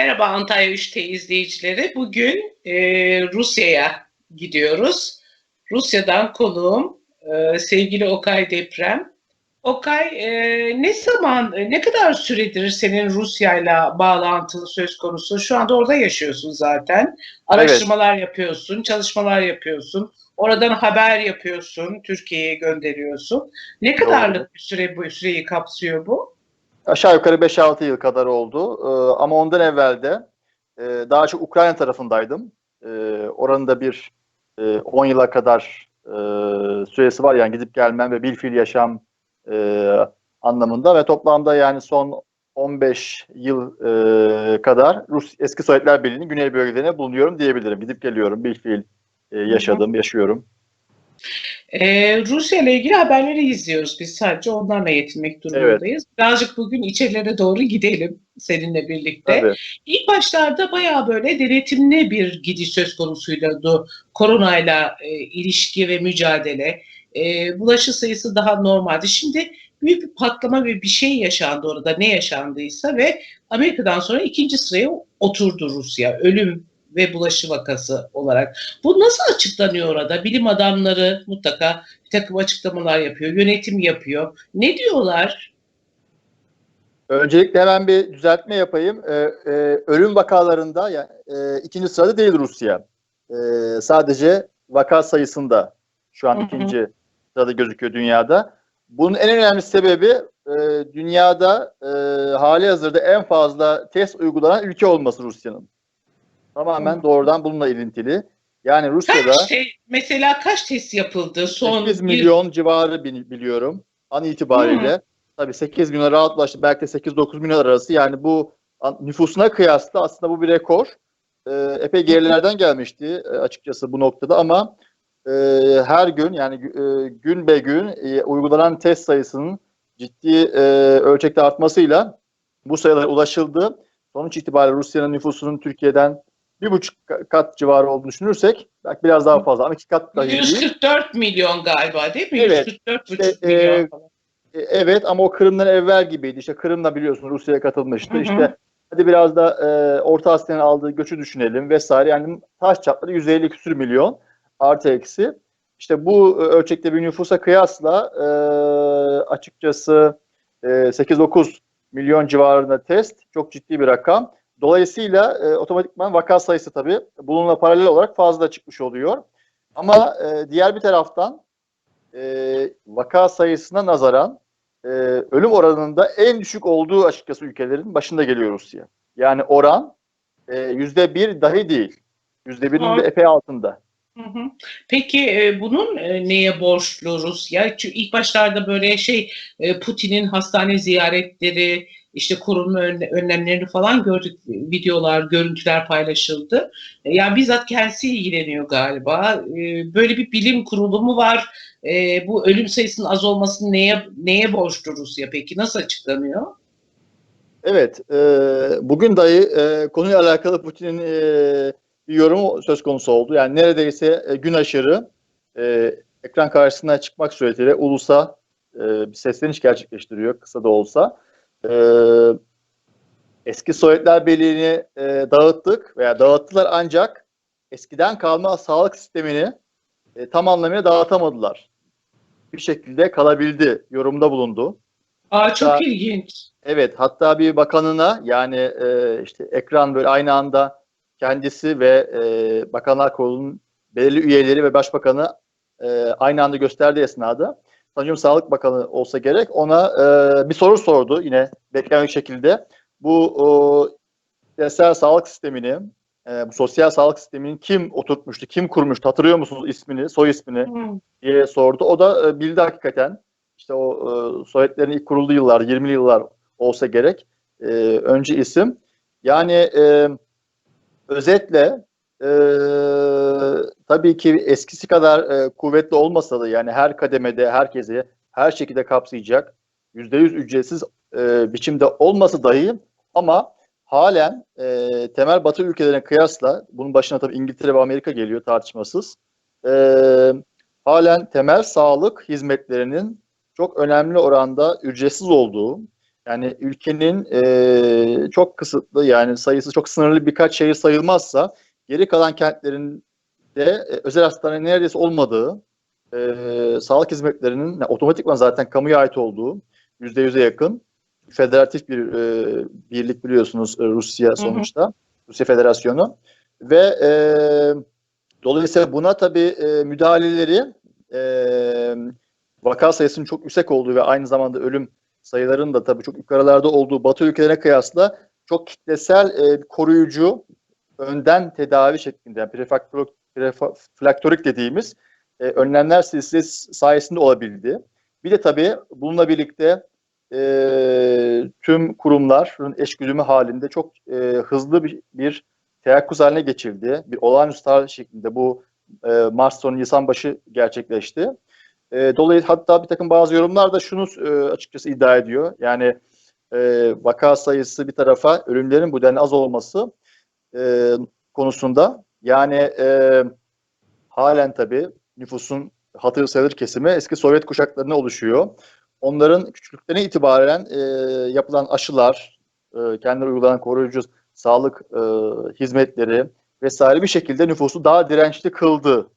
Merhaba Antalya 3T izleyicileri. Bugün e, Rusya'ya gidiyoruz. Rusya'dan konuğum e, sevgili Okay Deprem. Okay e, ne zaman, e, ne kadar süredir senin Rusya'yla bağlantın söz konusu? Şu anda orada yaşıyorsun zaten. Araştırmalar yapıyorsun, çalışmalar yapıyorsun. Oradan haber yapıyorsun, Türkiye'ye gönderiyorsun. Ne kadarlık bir süre bu süreyi kapsıyor bu? Aşağı yukarı 5-6 yıl kadar oldu. Ee, ama ondan evvel de e, daha çok Ukrayna tarafındaydım. E, oranın da bir e, 10 yıla kadar e, süresi var yani gidip gelmem ve bir fiil yaşam e, anlamında ve toplamda yani son 15 yıl e, kadar Rus eski Sovyetler Birliği'nin güney bölgelerine bulunuyorum diyebilirim. Gidip geliyorum, bir fiil e, yaşadım, yaşıyorum. Ee, Rusya ile ilgili haberleri izliyoruz. Biz sadece onlarla yetinmek durumundayız. Birazcık bugün içerilere doğru gidelim seninle birlikte. Tabii. İlk başlarda bayağı böyle denetimli bir gidiş söz konusuydu koronayla e, ilişki ve mücadele. E, bulaşı sayısı daha normaldi. Şimdi büyük bir patlama ve bir şey yaşandı orada ne yaşandıysa ve Amerika'dan sonra ikinci sıraya oturdu Rusya. Ölüm ve bulaşı vakası olarak. Bu nasıl açıklanıyor orada? Bilim adamları mutlaka bir takım açıklamalar yapıyor, yönetim yapıyor. Ne diyorlar? Öncelikle hemen bir düzeltme yapayım. Ee, e, ölüm vakalarında ya, e, ikinci sırada değil Rusya. E, sadece vaka sayısında şu an ikinci sırada gözüküyor dünyada. Bunun en önemli sebebi e, dünyada e, hali hazırda en fazla test uygulanan ülke olması Rusya'nın. Tamamen Hı. doğrudan bununla ilintili. Yani Rusya'da Kaç te- mesela kaç test yapıldı son 8 bir- milyon civarı bil- biliyorum an itibariyle. Tabii 8 milyona rahat ulaştı. Belki de 8-9 milyon arası. Yani bu nüfusuna kıyasla aslında bu bir rekor. Ee, epey gerilerden gelmişti e, açıkçası bu noktada ama e, her gün yani e, gün be gün e, uygulanan test sayısının ciddi e, ölçekte artmasıyla bu sayılara ulaşıldı. Sonuç itibariyle Rusya'nın nüfusunun Türkiye'den bir buçuk kat civarı olduğunu düşünürsek belki biraz daha fazla ama iki kat değil. 144 milyon galiba değil mi? Evet. 144,5 İşte, milyon e, falan. E, Evet ama o Kırım'dan evvel gibiydi. İşte Kırım'da biliyorsun Rusya'ya katılmıştı. Hı hı. İşte hadi biraz da e, Orta Asya'nın aldığı göçü düşünelim vesaire. Yani taş çapları 150 küsür milyon artı eksi. İşte bu e, ölçekte bir nüfusa kıyasla e, açıkçası e, 8-9 milyon civarında test çok ciddi bir rakam. Dolayısıyla e, otomatikman vaka sayısı tabii bununla paralel olarak fazla çıkmış oluyor. Ama e, diğer bir taraftan e, vaka sayısına nazaran e, ölüm oranında en düşük olduğu açıkçası ülkelerin başında geliyor Rusya. Yani oran e, yüzde bir dahi değil. Yüzde birin de epey altında. Hı hı. Peki e, bunun e, neye borçlu Rusya? Çünkü ilk başlarda böyle şey e, Putin'in hastane ziyaretleri, işte korunma önle- önlemlerini falan gördük, videolar, görüntüler paylaşıldı. E, Yani bizzat kendisi ilgileniyor galiba. E, Böyle bir bilim kurulu mu var? E, Bu ölüm sayısının az olmasını neye neye borçlu Rusya peki? Nasıl açıklanıyor? Evet, bugün dahi konuyla alakalı Putin'in bir yorumu söz konusu oldu. Yani neredeyse gün aşırı ekran karşısına çıkmak suretiyle ulusa bir sesleniş gerçekleştiriyor kısa da olsa. E, eski Sovyetler Birliği'ni e, dağıttık veya dağıttılar ancak eskiden kalma sağlık sistemini e, tam anlamıyla dağıtamadılar. Bir şekilde kalabildi yorumda bulundu. Aa çok Hatta- ilginç. Evet, hatta bir bakanına yani e, işte ekran böyle aynı anda kendisi ve e, Bakanlar Kurulu'nun belirli üyeleri ve başbakanı e, aynı anda gösterdiği esnada sanıyorum Sağlık Bakanı olsa gerek ona e, bir soru sordu yine beklenmedik şekilde. Bu küresel sağlık sistemini, e, bu sosyal sağlık sistemini kim oturtmuştu, kim kurmuştu hatırlıyor musunuz ismini, soy ismini? Hı. diye sordu. O da e, bildi hakikaten. İşte o e, Sovyetlerin ilk kurulduğu yıllar, 20'li yıllar olsa gerek. E, önce isim. Yani e, özetle e, tabii ki eskisi kadar e, kuvvetli olmasa da yani her kademede herkesi her şekilde kapsayacak %100 ücretsiz e, biçimde olması dahi ama halen e, temel batı ülkelerine kıyasla bunun başına tabii İngiltere ve Amerika geliyor tartışmasız. E, halen temel sağlık hizmetlerinin çok önemli oranda ücretsiz olduğu, Yani ülkenin e, çok kısıtlı yani sayısı çok sınırlı birkaç şehir sayılmazsa geri kalan kentlerin de e, özel hastane neredeyse olmadığı, e, sağlık hizmetlerinin yani otomatikman zaten kamuya ait olduğu yüzde yüze yakın federatif bir e, birlik biliyorsunuz e, Rusya sonuçta. Hı hı. Rusya Federasyonu. Ve e, dolayısıyla buna tabii e, müdahaleleri e, vaka sayısının çok yüksek olduğu ve aynı zamanda ölüm sayılarının da tabii çok yukarılarda olduğu Batı ülkelerine kıyasla çok kitlesel e, koruyucu önden tedavi şeklinde yani prefaktorik dediğimiz e, önlemler silsilesi sayesinde olabildi. Bir de tabii bununla birlikte e, tüm kurumların eşgüdümü halinde çok e, hızlı bir, bir teyakkuz haline geçildi. Bir olağanüstü hal şeklinde bu e, Mart sonu Nisan başı gerçekleşti. E, dolayısıyla hatta bir takım bazı yorumlar da şunu e, açıkçası iddia ediyor. Yani e, vaka sayısı bir tarafa ölümlerin bu denli az olması e, konusunda yani e, halen tabii nüfusun hatır sayılır kesimi eski Sovyet kuşaklarına oluşuyor. Onların küçüklüklerine itibaren e, yapılan aşılar, e, kendileri uygulanan koruyucu sağlık e, hizmetleri vesaire bir şekilde nüfusu daha dirençli kıldı.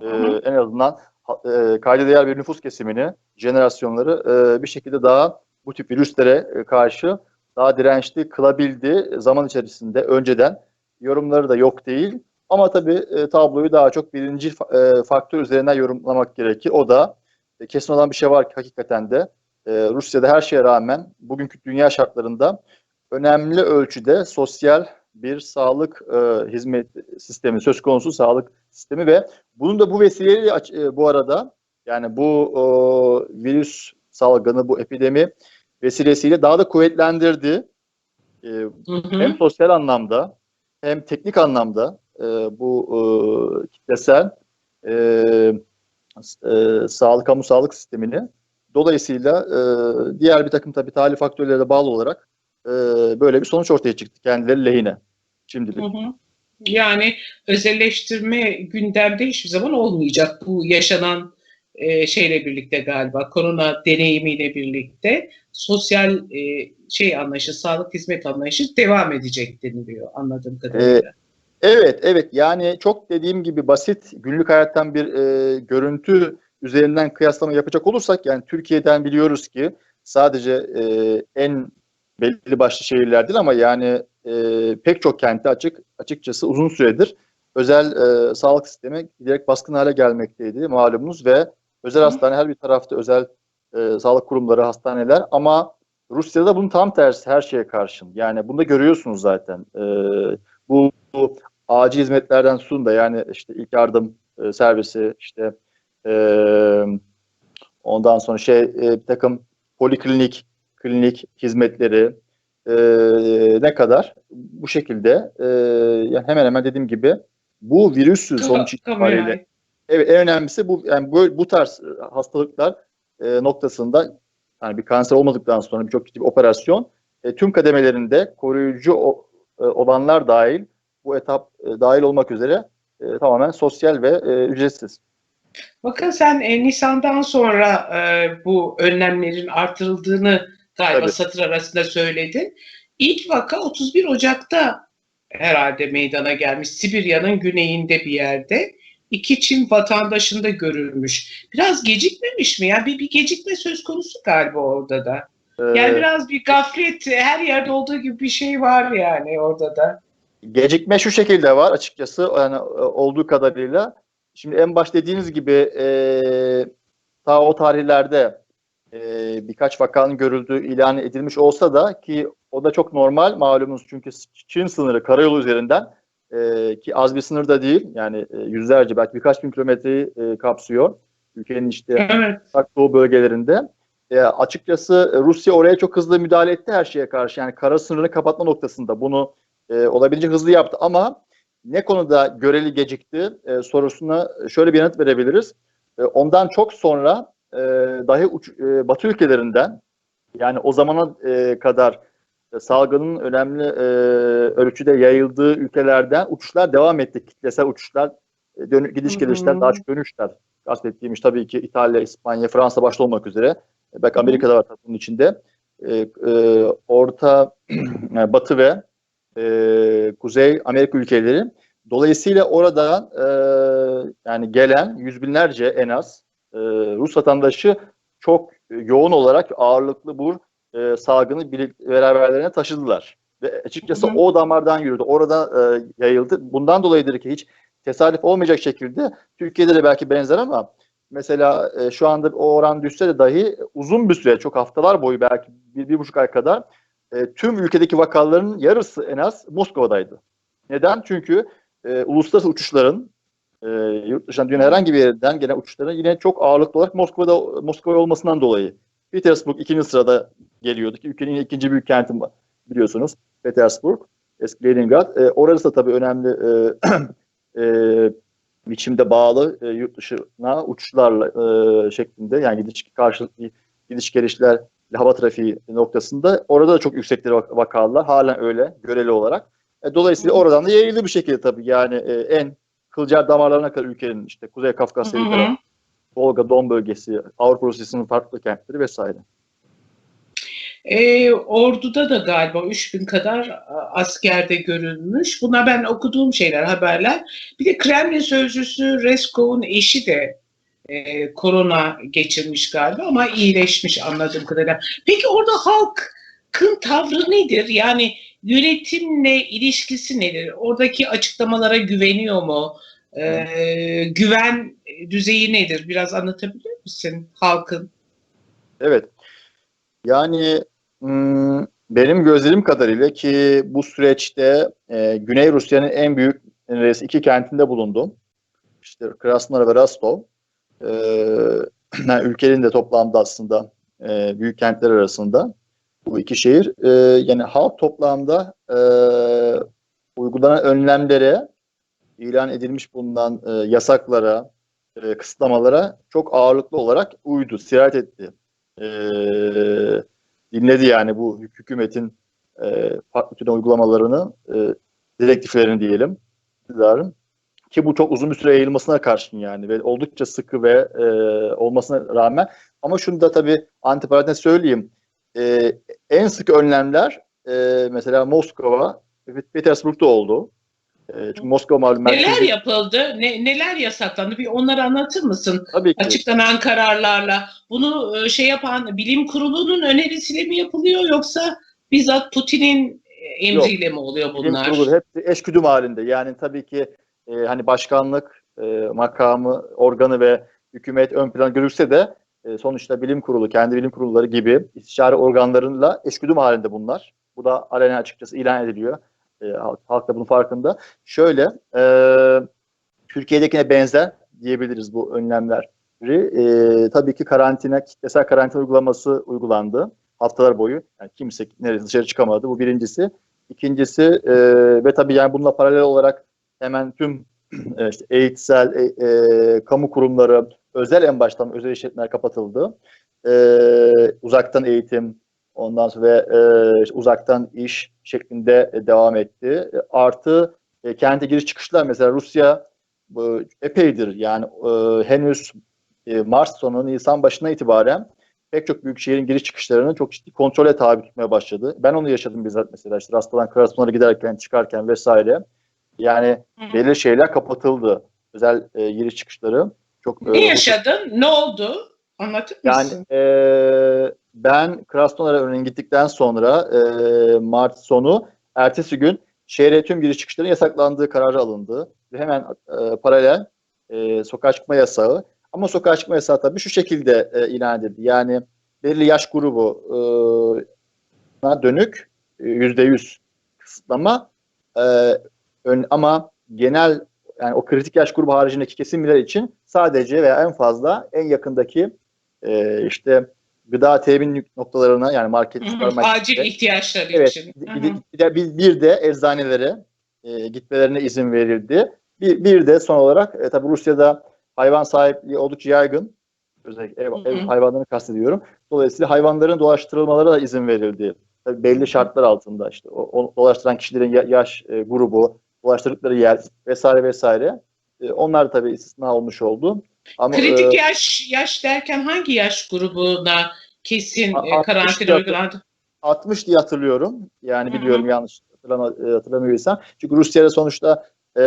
E, en azından e, kayda değer bir nüfus kesimini, jenerasyonları e, bir şekilde daha bu tip virüslere e, karşı daha dirençli kılabildi zaman içerisinde önceden. Yorumları da yok değil. Ama tabii e, tabloyu daha çok birinci e, faktör üzerinden yorumlamak gerekir. O da e, kesin olan bir şey var ki hakikaten de e, Rusya'da her şeye rağmen bugünkü dünya şartlarında önemli ölçüde sosyal bir sağlık e, hizmet sistemi söz konusu sağlık sistemi ve bunun da bu vesileyle e, bu arada yani bu e, virüs salgını bu epidemi vesilesiyle daha da kuvvetlendirdi. E, hı hı. Hem sosyal anlamda hem teknik anlamda e, bu e, kitlesel e, e, sağlık kamu sağlık sistemini dolayısıyla e, diğer bir takım tabii talih faktörlere de bağlı olarak e, böyle bir sonuç ortaya çıktı kendileri lehine şimdilik. Hı hı. Yani özelleştirme gündemde hiçbir zaman olmayacak. Bu yaşanan e, şeyle birlikte galiba korona deneyimiyle birlikte sosyal e, şey anlayışı, sağlık hizmet anlayışı devam edecek deniliyor anladığım kadarıyla. Ee, evet, evet. Yani çok dediğim gibi basit günlük hayattan bir e, görüntü üzerinden kıyaslama yapacak olursak yani Türkiye'den biliyoruz ki sadece e, en belli başlı şehirler değil ama yani e, pek çok kenti açık açıkçası uzun süredir özel e, sağlık sistemi giderek baskın hale gelmekteydi malumunuz ve özel hastane her bir tarafta özel e, sağlık kurumları, hastaneler ama Rusya'da bunun tam tersi her şeye karşın. Yani bunu da görüyorsunuz zaten. E, bu, bu acil hizmetlerden tutun da yani işte ilk yardım e, servisi işte e, ondan sonra şey e, bir takım poliklinik klinik hizmetleri e, ne kadar bu şekilde e, yani hemen hemen dediğim gibi bu virüsü sonuç itibariyle evet en önemlisi bu yani bu, bu tarz hastalıklar e, noktasında yani bir kanser olmadıktan sonra birçok ciddi bir operasyon e, tüm kademelerinde koruyucu o, e, olanlar dahil bu etap e, dahil olmak üzere e, tamamen sosyal ve e, ücretsiz. Bakın sen e, Nisan'dan sonra e, bu önlemlerin artırıldığını galiba Tabii. satır arasında söyledin. İlk vaka 31 Ocak'ta herhalde meydana gelmiş. Sibirya'nın güneyinde bir yerde iki Çin vatandaşında görülmüş. Biraz gecikmemiş mi? Yani bir, bir gecikme söz konusu galiba orada da. Ee, yani biraz bir gaflet her yerde olduğu gibi bir şey var yani orada da. Gecikme şu şekilde var açıkçası yani e, olduğu kadarıyla. Şimdi en baş dediğiniz gibi e, ta o tarihlerde e, birkaç vakanın görüldüğü ilan edilmiş olsa da ki o da çok normal malumunuz çünkü Çin sınırı karayolu üzerinden e, ki az bir sınır da değil yani e, yüzlerce belki birkaç bin kilometreyi e, kapsıyor ülkenin işte evet. doğu bölgelerinde. E, açıkçası Rusya oraya çok hızlı müdahale etti her şeye karşı yani kara sınırını kapatma noktasında bunu e, olabildiğince hızlı yaptı ama ne konuda göreli gecikti e, sorusuna şöyle bir yanıt verebiliriz. E, ondan çok sonra e, dahi uç, e, Batı ülkelerinden yani o zamana e, kadar salgının önemli e, ölçüde yayıldığı ülkelerden uçuşlar devam etti. Kitlesel uçuşlar, e, dön- gidiş gelişler, daha çok dönüşler. Kastettiğimiz tabii ki İtalya, İspanya, Fransa başta olmak üzere. E, belki Amerika'da var bunun içinde. e, e, Orta, yani Batı ve e, Kuzey Amerika ülkeleri. Dolayısıyla oradan e, yani gelen yüz binlerce en az e, Rus vatandaşı çok yoğun olarak ağırlıklı bu e, salgını bir- beraberlerine taşıdılar. Ve açıkçası Hı hı. o damardan yürüdü. Orada e, yayıldı. Bundan dolayıdır ki hiç tesadüf olmayacak şekilde Türkiye'de de belki benzer ama mesela e, şu anda o oran düşse de dahi uzun bir süre çok haftalar boyu belki bir, bir buçuk ay kadar e, tüm ülkedeki vakaların yarısı en az Moskova'daydı. Neden? Çünkü e, uluslararası uçuşların e, yurt dışından dünyanın herhangi bir yerinden gelen uçuşların yine çok ağırlıklı olarak Moskova'da Moskova olmasından dolayı. Petersburg ikinci sırada geliyordu ki ülkenin ikinci büyük kenti biliyorsunuz. Petersburg, eski Leningrad. E, orası da tabii önemli e, e, biçimde bağlı e, yurt dışına uçuşlarla e, şeklinde. Yani gidiş karşılıklı gidiş gelişler hava trafiği noktasında. Orada da çok yüksekleri vak- vakalar halen öyle göreli olarak. E, dolayısıyla oradan da yayıldı bir şekilde tabii. Yani e, en kılcal damarlarına kadar ülkenin işte Kuzey Kafkasya, Volga, Don bölgesi, Avrupa Rusyası'nın farklı kentleri vesaire. E, orduda da galiba 3000 kadar a, askerde görülmüş. Buna ben okuduğum şeyler, haberler. Bir de Kremlin sözcüsü Reskov'un eşi de e, korona geçirmiş galiba ama iyileşmiş anladığım kadarıyla. Peki orada halkın tavrı nedir? Yani yönetimle ilişkisi nedir? Oradaki açıklamalara güveniyor mu? E, güven düzeyi nedir? Biraz anlatabilir misin halkın? Evet. Yani benim gözlerim kadarıyla ki bu süreçte e, Güney Rusya'nın en büyük iki kentinde bulundum. İşte Krasnodar ve Rostov. E, yani ülkenin de toplamda aslında e, büyük kentler arasında bu iki şehir. Yani halk toplamda uygulanan önlemlere, ilan edilmiş bulunan yasaklara, e, kısıtlamalara çok ağırlıklı olarak uydu, sirayet etti e, dinledi yani bu hük- hükümetin e, türden uygulamalarını, e, direktiflerini diyelim, iktidarın. Ki bu çok uzun bir süre yayılmasına karşın yani ve oldukça sıkı ve e, olmasına rağmen. Ama şunu da tabii antiparantez söyleyeyim. E, en sıkı önlemler e, mesela Moskova ve Petersburg'da oldu. Çünkü Moskova malum Neler merkezi- yapıldı? Ne, neler yasaklandı? Bir onları anlatır mısın? Tabii ki. Açıklanan kararlarla. Bunu e, şey yapan bilim kurulunun önerisiyle mi yapılıyor yoksa bizzat Putin'in e, emriyle mi oluyor Bilim bunlar? kurulu hepsi eşgüdüm halinde. Yani tabii ki e, hani başkanlık e, makamı, organı ve hükümet ön plan görülse de e, sonuçta bilim kurulu, kendi bilim kurulları gibi istişare organlarıyla eşgüdüm halinde bunlar. Bu da alenen açıkçası ilan ediliyor. E, halk, halk da bunun farkında. Şöyle, e, Türkiye'dekine benzer diyebiliriz bu önlemleri. E, tabii ki karantina, kitlesel karantina uygulaması uygulandı haftalar boyu. Yani kimse neresi dışarı çıkamadı. Bu birincisi. İkincisi e, ve tabii yani bununla paralel olarak hemen tüm e, işte eğitsel, e, e, kamu kurumları, özel en baştan özel işletmeler kapatıldı. E, uzaktan eğitim, ondan sonra ve e, işte uzaktan iş şeklinde e, devam etti. E, artı e, kente giriş çıkışlar mesela Rusya bu, epeydir yani e, henüz e, Mart sonu Nisan başına itibaren pek çok büyük şehrin giriş çıkışlarını çok ciddi kontrole tabi tutmaya başladı. Ben onu yaşadım bizzat mesela işte Rastadan Krasnodar'a giderken çıkarken vesaire. Yani belirli şeyler kapatıldı. Özel e, giriş çıkışları. Çok Ne e, yaşadın? Ne oldu? Anlatır yani mısın? e, ben Krasnodar'a örneğin gittikten sonra e, Mart sonu ertesi gün şehre tüm giriş çıkışların yasaklandığı kararı alındı. Ve hemen e, paralel e, sokağa çıkma yasağı. Ama sokağa çıkma yasağı tabii şu şekilde e, ilan edildi. Yani belirli yaş grubu e, dönük yüzde yüz kısıtlama e, ön, ama genel yani o kritik yaş grubu haricindeki kesimler için sadece veya en fazla en yakındaki e, işte gıda temin noktalarına yani market, Hı hı, süpermarket Acil ihtiyaçları Evet, için. hı. bir de, bir, de eczanelere e, gitmelerine izin verildi. Bir, bir de son olarak e, tabii Rusya'da hayvan sahipliği oldukça yaygın. Özellikle ev, Hı hı. ev hayvanlarını kastediyorum. Dolayısıyla hayvanların dolaştırılmalara da izin verildi. Tabii belli şartlar altında işte o, o dolaştıran kişilerin ya- yaş e, grubu, dolaştırdıkları yer vesaire vesaire. E, onlar tabii istisna olmuş oldu. Ama Kritik e, yaş yaş derken hangi yaş grubuna kesin e, 60 karantina uygulandı? 60 diye hatırlıyorum. Yani Hı hı. biliyorum yanlış hatırlama, e, hatırlamıyorsam. Çünkü Rusya'da sonuçta e,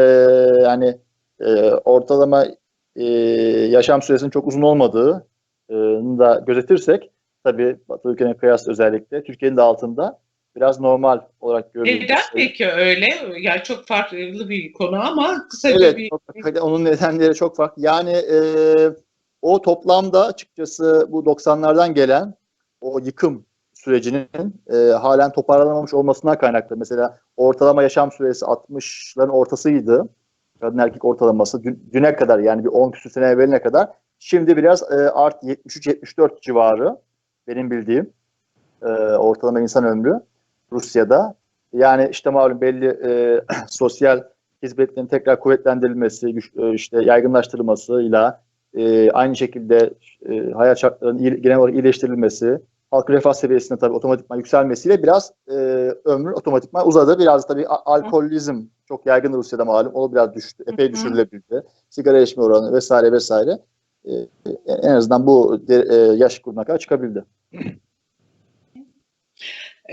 yani e, ortalama e, yaşam süresinin çok uzun olmadığı e, da gözetirsek tabii Batı ülkelerine kıyasla özellikle Türkiye'nin de altında biraz normal olarak görülüyor. Neden peki öyle? Yani çok farklı bir konu ama kısa Evet, bir hakikaten onun nedenleri çok farklı. Yani e, o toplamda açıkçası bu 90'lardan gelen o yıkım sürecinin e, halen toparlanamamış olmasına kaynaklı. Mesela ortalama yaşam süresi 60'ların ortasıydı. Kadın erkek ortalaması dün, düne kadar yani bir 10 küsur sene evveline kadar. Şimdi biraz e, art 73-74 civarı benim bildiğim e, ortalama insan ömrü Rusya'da. Yani işte malum belli e, sosyal hizmetlerin tekrar kuvvetlendirilmesi, güç- e, işte yaygınlaştırılmasıyla e, aynı şekilde e, hayat şartlarının genel olarak iyileştirilmesi, halk refah seviyesinde tabii otomatikman yükselmesiyle biraz e, ömrü otomatikman uzadı. Biraz tabii alkolizm çok yaygın Rusya'da malum. O biraz düştü, epey düşürülebildi. Sigara içme oranı vesaire vesaire. E, en azından bu de- e, yaş grubuna kadar çıkabildi.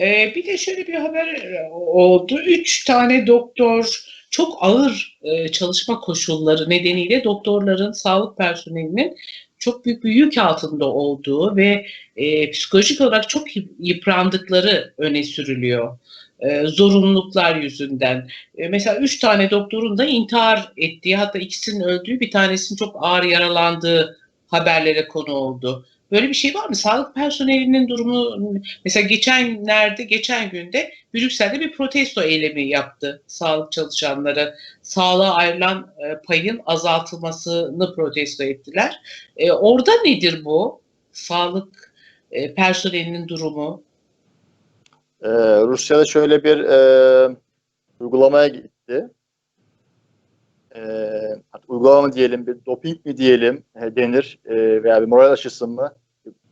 Ee, bir de şöyle bir haber oldu. Üç tane doktor çok ağır e, çalışma koşulları nedeniyle doktorların, sağlık personelinin çok büyük bir yük altında olduğu ve e, psikolojik olarak çok yıp- yıprandıkları öne sürülüyor. E, zorunluluklar yüzünden. E, mesela üç tane doktorun da intihar ettiği hatta ikisinin öldüğü bir tanesinin çok ağır yaralandığı haberlere konu oldu. Böyle bir şey var mı? Sağlık personelinin durumu Mesela geçenlerde, geçen günde Brüksel'de bir protesto eylemi yaptı sağlık çalışanları. Sağlığa ayrılan e, payın azaltılmasını protesto ettiler. E, orada nedir bu? Sağlık e, personelinin durumu? Ee, Rusya'da şöyle bir e, uygulamaya gitti. E, uygulama mı diyelim, bir doping mi diyelim e, denir e, veya bir moral aşısı mı,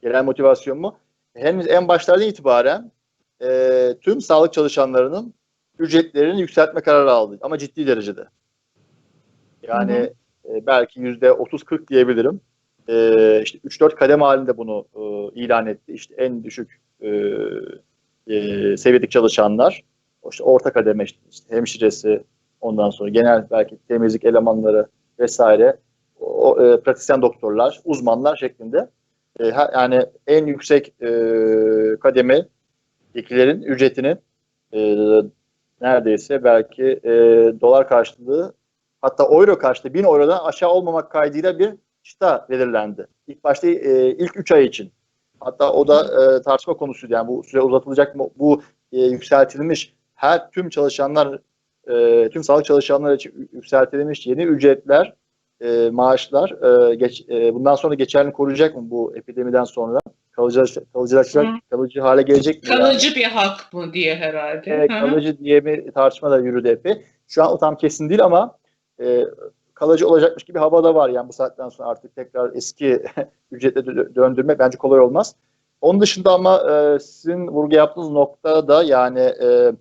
genel motivasyon mu? Henüz en başlardan itibaren e, tüm sağlık çalışanlarının ücretlerini yükseltme kararı aldı ama ciddi derecede. Yani e, belki yüzde 30-40 diyebilirim. E, işte 3-4 kademe halinde bunu e, ilan etti. İşte en düşük e, e, seviyedeki çalışanlar, işte orta kademe işte, işte hemşiresi, ondan sonra genel belki temizlik elemanları vesaire, o, e, pratisyen doktorlar, uzmanlar şeklinde e, ha- yani en yüksek e, kademedekilerin ücretini e, neredeyse belki e, dolar karşılığı hatta euro karşılığı 1000 eurodan aşağı olmamak kaydıyla bir çıta belirlendi. İlk başta e, ilk 3 ay için. Hatta o da e, tartışma konusuydu. Yani bu süre uzatılacak mı? Bu e, yükseltilmiş her tüm çalışanlar e, tüm sağlık çalışanları için yükseltilmiş yeni ücretler, e, maaşlar e, geç, e, bundan sonra geçerli koruyacak mı bu epidemiden sonra? Kalıcı, kalıcılaşacak, Hı. kalıcı hale gelecek mi? yani? Kalıcı bir hak mı diye herhalde. Hı. kalıcı diye bir tartışma da yürüdü epey. Şu an o tam kesin değil ama e, kalıcı olacakmış gibi havada var. Yani bu saatten sonra artık tekrar eski ücretle dö- döndürme bence kolay olmaz. Onun dışında ama e, sizin vurgu yaptığınız nokta da yani e,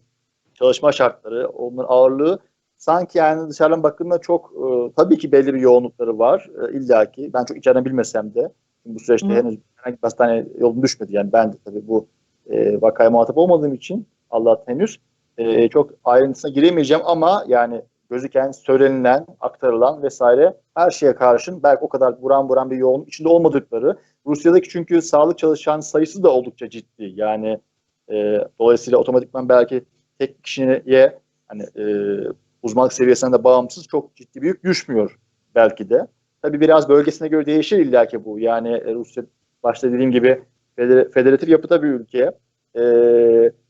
çalışma şartları, onların ağırlığı sanki yani dışarıdan bakıldığında çok e, tabii ki belli bir yoğunlukları var e, illaki. Ben çok içeriden bilmesem de bu süreçte Hı. henüz herhangi bir hastane yolum düşmedi. Yani ben de tabii bu e, vakaya muhatap olmadığım için Allah henüz e, çok ayrıntısına giremeyeceğim ama yani gözüken, söylenilen, aktarılan vesaire her şeye karşın belki o kadar buran buran bir yoğunluk içinde olmadıkları Rusya'daki çünkü sağlık çalışan sayısı da oldukça ciddi. Yani e, dolayısıyla otomatikman belki tek kişiye hani e, uzmanlık seviyesinden de bağımsız çok ciddi bir yük düşmüyor belki de. Tabii biraz bölgesine göre değişir illaki bu. Yani e, Rusya başta dediğim gibi feder- federatif yapıda bir ülke. E,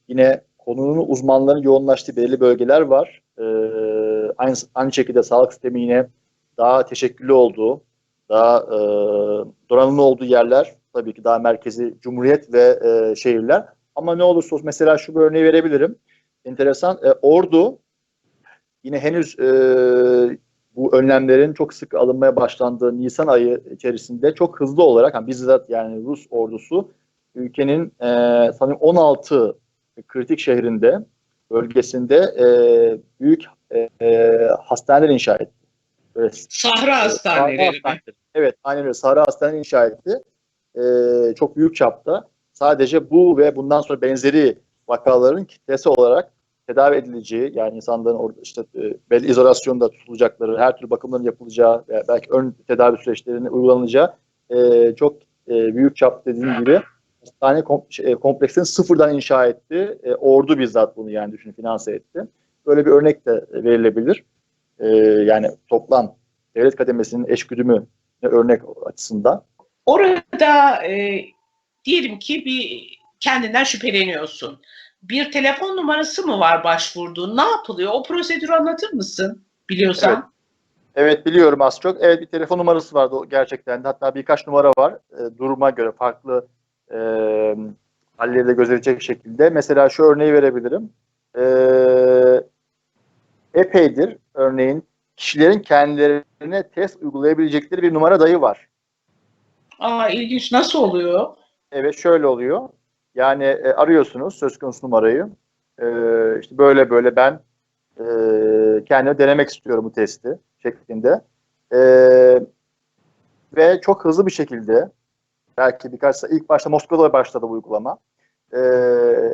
yine konunun uzmanların yoğunlaştığı belirli bölgeler var. E, aynı, aynı şekilde sağlık sistemi yine daha teşekküllü olduğu, daha e, donanımlı olduğu yerler tabii ki daha merkezi cumhuriyet ve e, şehirler. Ama ne olursa olsun mesela şu bir örneği verebilirim. Enteresan. E, Ordu yine henüz e, bu önlemlerin çok sık alınmaya başlandığı Nisan ayı içerisinde çok hızlı olarak yani bizzat yani Rus ordusu ülkenin e, sanırım 16 kritik şehrinde bölgesinde e, büyük e, e, hastaneler inşa etti. Böyle Sahra hastaneleri mi? Evet, aynen öyle. Sahra Hastanesi inşa etti. Ee, çok büyük çapta. sadece bu ve bundan sonra benzeri vakaların kitlesi olarak tedavi edileceği yani insanların orada işte e, belli izolasyonda tutulacakları, her türlü bakımların yapılacağı ve belki ön tedavi süreçlerinin uygulanacağı e, çok e, büyük çap dediğim gibi hastane şey, kompleksini sıfırdan inşa etti. E, ordu bizzat bunu yani düşünün finanse etti. Böyle bir örnek de verilebilir. Yani toplam devlet kademesinin eşgüdümü örnek açısından. Orada e, diyelim ki bir kendinden şüpheleniyorsun. Bir telefon numarası mı var başvurduğun? Ne yapılıyor? O prosedürü anlatır mısın? Biliyorsan. Evet. Evet biliyorum az çok. Evet bir telefon numarası vardı gerçekten de. Hatta birkaç numara var. E, duruma göre farklı e, halleri de gözetecek şekilde. Mesela şu örneği verebilirim. E, epeydir örneğin kişilerin kendilerine test uygulayabilecekleri bir numara dahi var. Aa ilginç. Nasıl oluyor? Evet şöyle oluyor. Yani e, arıyorsunuz söz konusu numarayı. E, işte böyle böyle ben e, kendime denemek istiyorum bu testi şeklinde. E, ve çok hızlı bir şekilde belki birkaç ilk başta Moskova'da başladı bu uygulama. E,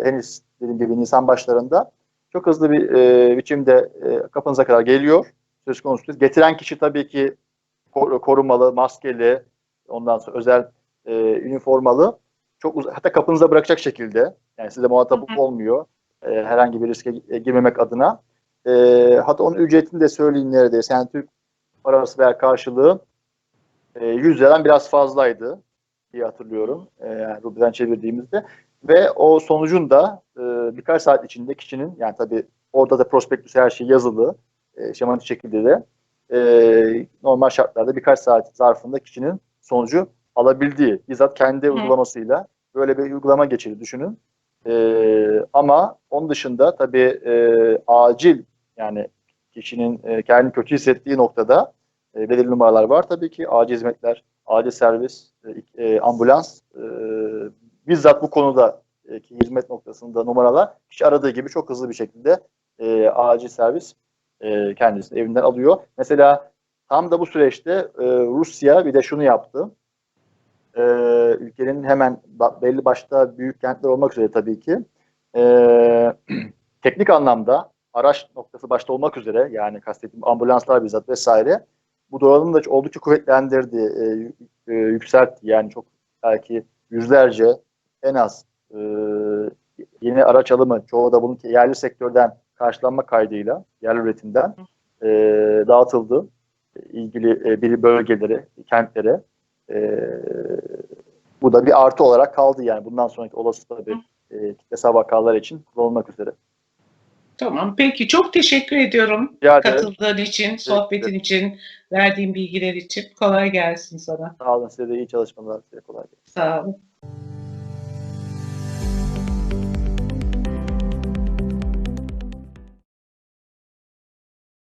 henüz dediğim gibi Nisan başlarında çok hızlı bir e, biçimde e, kapınıza kadar geliyor. Söz konusu. Getiren kişi tabii ki kor- korumalı, maskeli, ondan sonra özel e, üniformalı. Çok uz- hatta kapınıza bırakacak şekilde yani size muhatap Hı hı. olmuyor. e, herhangi bir riske e, girmemek adına. E, hatta onun ücretini de söyleyeyim neredeyse. Yani Türk parası veya karşılığı e, 100 liradan biraz fazlaydı diye hatırlıyorum. E, yani rubiden çevirdiğimizde. Ve o sonucun da e, birkaç saat içinde kişinin yani tabii orada da prospektüs her şey yazılı e, şematik şekilde de e, normal şartlarda birkaç saat zarfında kişinin sonucu alabildiği bizzat kendi Hı. uygulamasıyla böyle bir uygulama geçirdi düşünün. E, ama onun dışında tabii e, acil yani kişinin e, kendini kötü hissettiği noktada e, belirli numaralar var tabii ki. Acil hizmetler, acil servis, e, e, ambulans e, bizzat bu konuda e, ki hizmet noktasında numaralar kişi aradığı gibi çok hızlı bir şekilde e, acil servis e, kendisini evinden alıyor. Mesela tam da bu süreçte e, Rusya bir de şunu yaptı. E, ülkenin hemen belli başta büyük kentler olmak üzere tabii ki e, teknik anlamda araç noktası başta olmak üzere yani kastettiğim ambulanslar bizzat vesaire bu donanımı da oldukça kuvvetlendirdi, e, e, yükseltti. Yani çok belki yüzlerce en az e, yeni araç alımı çoğu da bunun yerli sektörden karşılanma kaydıyla yerli üretimden e, dağıtıldı ilgili e, bir bölgelere, kentlere. E, bu da bir artı olarak kaldı yani bundan sonraki olası tabii e, kitlesel vakalar için kullanılmak üzere. Tamam. Peki. Çok teşekkür ediyorum. Rica ederim. Katıldığın için, sohbetin için, verdiğin bilgiler için. Kolay gelsin sana. Sağ olun size de iyi çalışmalar. Size kolay gelsin. Sağ olun.